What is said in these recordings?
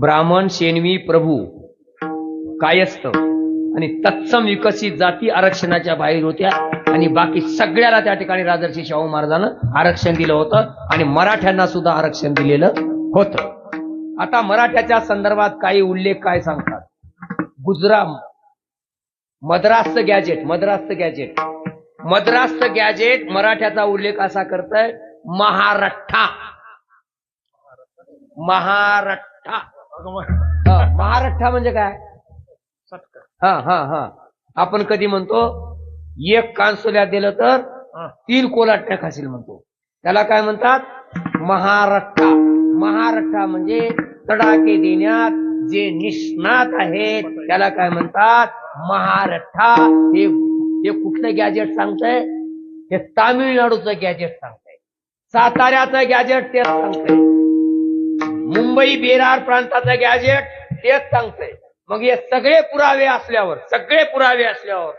ब्राह्मण शेनवी प्रभू कायस्थ आणि तत्सम विकसित जाती आरक्षणाच्या बाहेर होत्या आणि बाकी सगळ्याला त्या ठिकाणी राजर्षी शाहू महाराजानं आरक्षण दिलं होतं आणि मराठ्यांना सुद्धा आरक्षण दिलेलं होतं. आता मराठ्याच्या संदर्भात काही उल्लेख काय सांगतात? गुजराम मद्रास्त गॅजेट मद्रास्त गॅजेट मद्रासचं गॅजेट मराठ्याचा उल्लेख असा करतय महाराष्ट्रा. महाराष्ट्रा. महारठ्ठा म्हणजे काय? हा हा हा. आपण कधी म्हणतो एक कांसोल्यात दिलं तर तीन कोलाटण्या खाशील म्हणतो. त्याला काय म्हणतात? महारठ्ठा महारठ्ठा म्हणजे तडाखे देण्यात जे निष्णात आहेत त्याला काय म्हणतात? महारठ्ठा हे हे कुठलं गॅजेट सांगतंय? हे तामिळनाडूचं गॅजेट सांगतंय. साताऱ्याचं गॅजेट तेच सांगतंय. मुंबई बेरार प्रांताचं गॅजेट तेच सांगतंय. मग हे सगळे पुरावे असल्यावर सगळे पुरावे असल्यावर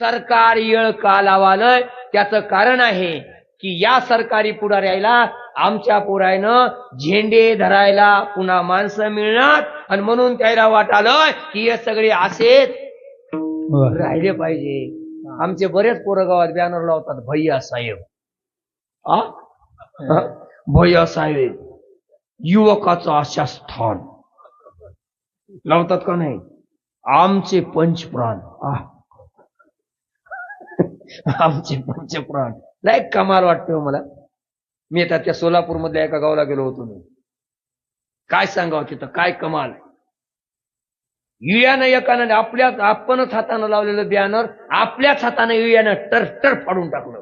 सरकार येळ का लावालय? त्याचं कारण आहे की या सरकारी पुढाऱ्याला आमच्या पुरायनं झेंडे धरायला पुन्हा माणसं मिळणार आणि म्हणून त्याला वाटालंय की हे सगळे असेच राहिले पाहिजे. आमचे बरेच पोरं गावात बॅनर लावतात भैया साहेब. हा? भैया साहेब. युवकाचं आशा स्थान. लावतात का नाही? आमचे पंचप्राण. आमचे पंचप्राण. लय कमाल वाटते हो मला. मी आता त्या सोलापूर मधल्या एका गावाला गेलो होतो मी. काय सांगावं तिथं? काय कमाल? युयानं एकानं आपल्याच आपणच हातानं लावलेलं बॅनर आपल्याच हातानं युयानं टर टर फाडून टाकलं.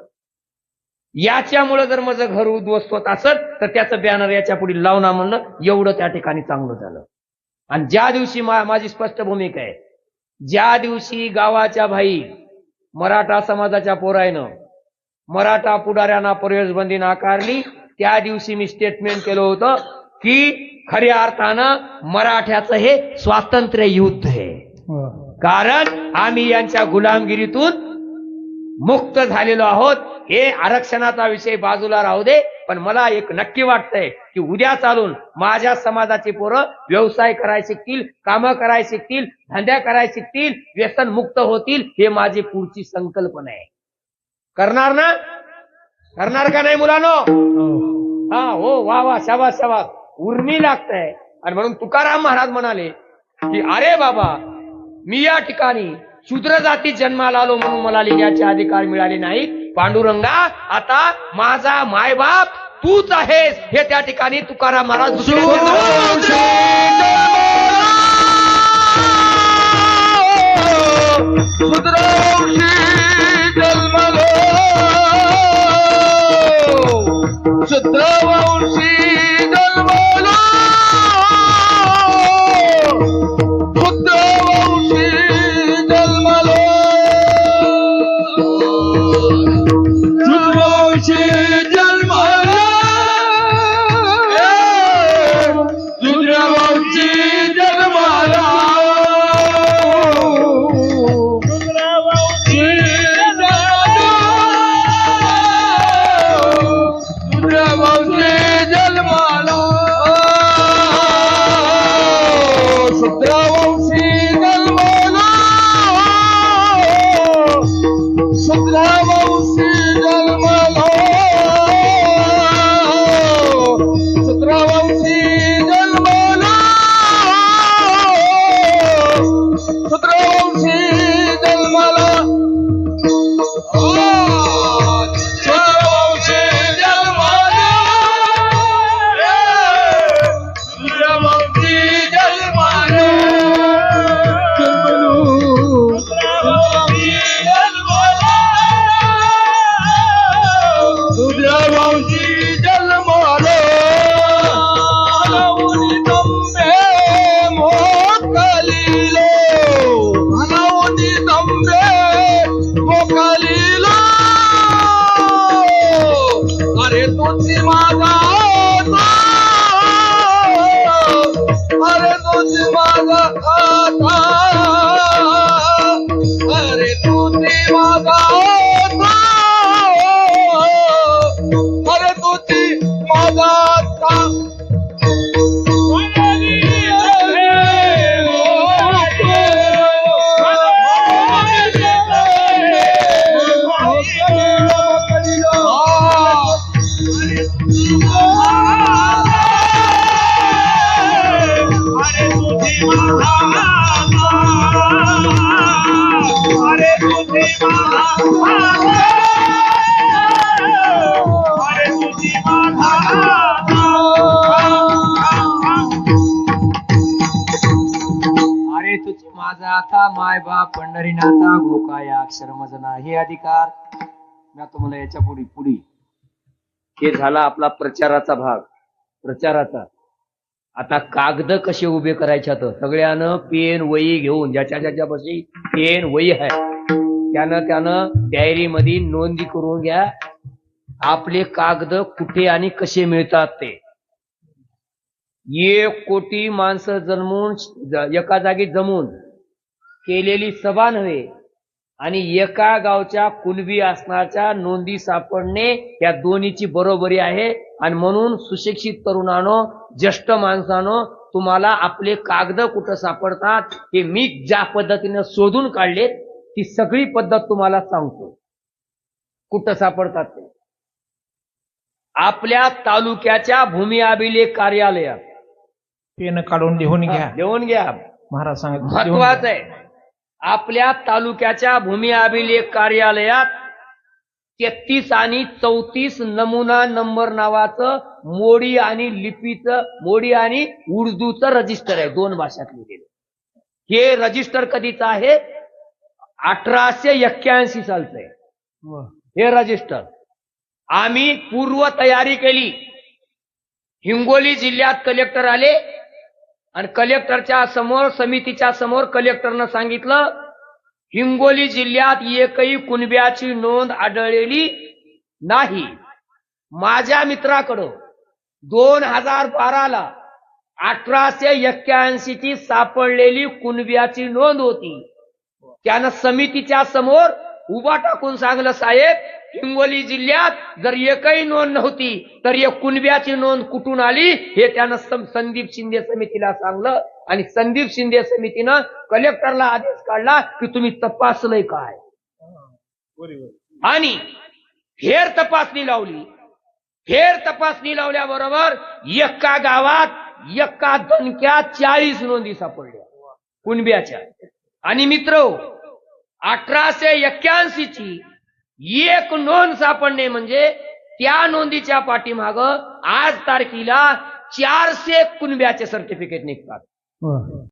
याच्यामुळं जर माझं घर उद्ध्वस्त होत असत तर त्याचं बॅनर याच्यापुढे लावणार म्हणलं एवढं त्या ठिकाणी चांगलं झालं. आणि ज्या दिवशी मा- माझी स्पष्ट भूमिका आहे ज्या दिवशी गावाच्या भाई मराठा समाजाच्या पोरायनं मराठा पुढाऱ्यांना प्रवेशबंदी नाकारली त्या दिवशी मी स्टेटमेंट केलं होतं की खऱ्या अर्थानं मराठ्याचं हे स्वातंत्र्य युद्ध आहे. कारण आम्ही यांच्या गुलामगिरीतून मुक्त झालेलो आहोत. हे आरक्षणाचा विषय बाजूला राहू दे. पण मला एक नक्की वाटतंय की उद्या चालून माझ्या समाजाची पोरं व्यवसाय करायला शिकतील कामं करायला शिकतील धंद्या करायला शिकतील व्यसन मुक्त होतील हे माझी पुढची संकल्पना आहे. करणार ना? करणार का नाही मुलानो? हा हो वा वा शाबास शाबास. उर्मी लागतंय. आणि म्हणून तुकाराम महाराज म्हणाले की अरे बाबा मी या ठिकाणी शूद्र जाती जन्माला आलो म्हणून मला लिहिण्याचे अधिकार मिळाले नाही पांडुरंगा आता माझा मायबाप तूच आहेस. हे त्या ठिकाणी तुकाराम महाराज nosso trauma. মালা अरे तुझी माझा अरे तुझी अरे माझा आता माय बाप पंढरीनाथा गोकाया अक्षर मजना हे अधिकार मी तुम्हाला याच्यापुढे पुढे. हे झाला आपला प्रचाराचा भाग. प्रचाराचा. आता कागद कसे उभे करायचे तर सगळ्यानं पेन वही घेऊन ज्याच्या ज्याच्या बशी पेन वही आहे त्यानं त्यानं डायरी मध्ये नोंदी करून घ्या. आपले कागद कुठे आणि कसे मिळतात ते. एक कोटी माणसं जन्मून एका जागी जमून केलेली सभा नव्हे आणि एका गावच्या कुलबी असणाच्या नोंदी सापडणे या दोन्हीची बरोबरी आहे. आणि म्हणून सुशिक्षित तरुणानो ज्येष्ठ माणसानो तुम्हाला आपले कागद कुठं सापडतात हे मी ज्या पद्धतीनं शोधून काढलेत ती सगळी पद्धत तुम्हाला सांगतो. कुठं सापडतात ते? आपल्या तालुक्याच्या भूमी अभिलेख कार्यालयात. पेन काढून लिहून घ्या. देऊन घ्या. महाराज सांगत महत्वाचं आहे. आपल्या तालुक्याच्या भूमी अभिलेख कार्यालयात तेहतीस आणि चौतीस नमुना नंबर नावाचं मोडी आणि लिपीचं मोडी आणि उर्दूचं रजिस्टर आहे दोन भाषात लिहिलेलं. हे रजिस्टर कधीचं आहे? अठराशे एक्क्याऐंशी सालचं आहे. हे रजिस्टर. आम्ही पूर्व तयारी केली. हिंगोली जिल्ह्यात कलेक्टर आले आणि कलेक्टरच्या समोर समितीच्या समोर कलेक्टरनं सांगितलं हिंगोली जिल्ह्यात एकही कुणब्याची नोंद आढळलेली नाही. माझ्या मित्राकडं दोन हजार बाराला अठराशे एक्क्याऐंशी ची सापडलेली कुणब्याची नोंद होती. त्यानं समितीच्या समोर उभा टाकून सांगलं साहेब हिंगोली जिल्ह्यात जर एकही नोंद नव्हती तर एक कुणब्याची नोंद कुठून आली? हे त्यानं संदीप शिंदे समितीला सांगलं आणि संदीप शिंदे समितीनं कलेक्टरला आदेश काढला की तुम्ही तपासलंय काय. आणि फेर तपासणी लावली. फेर तपासणी लावल्याबरोबर एका गावात एका दणक्यात चाळीस नोंदी सापडल्या कुणब्याच्या. आणि मित्र अठराशे एक्क्याऐंशीची एक नोंद सापडणे म्हणजे त्या नोंदीच्या पाठीमाग आज तारखेला चारशे कुणब्याचे सर्टिफिकेट निघतात.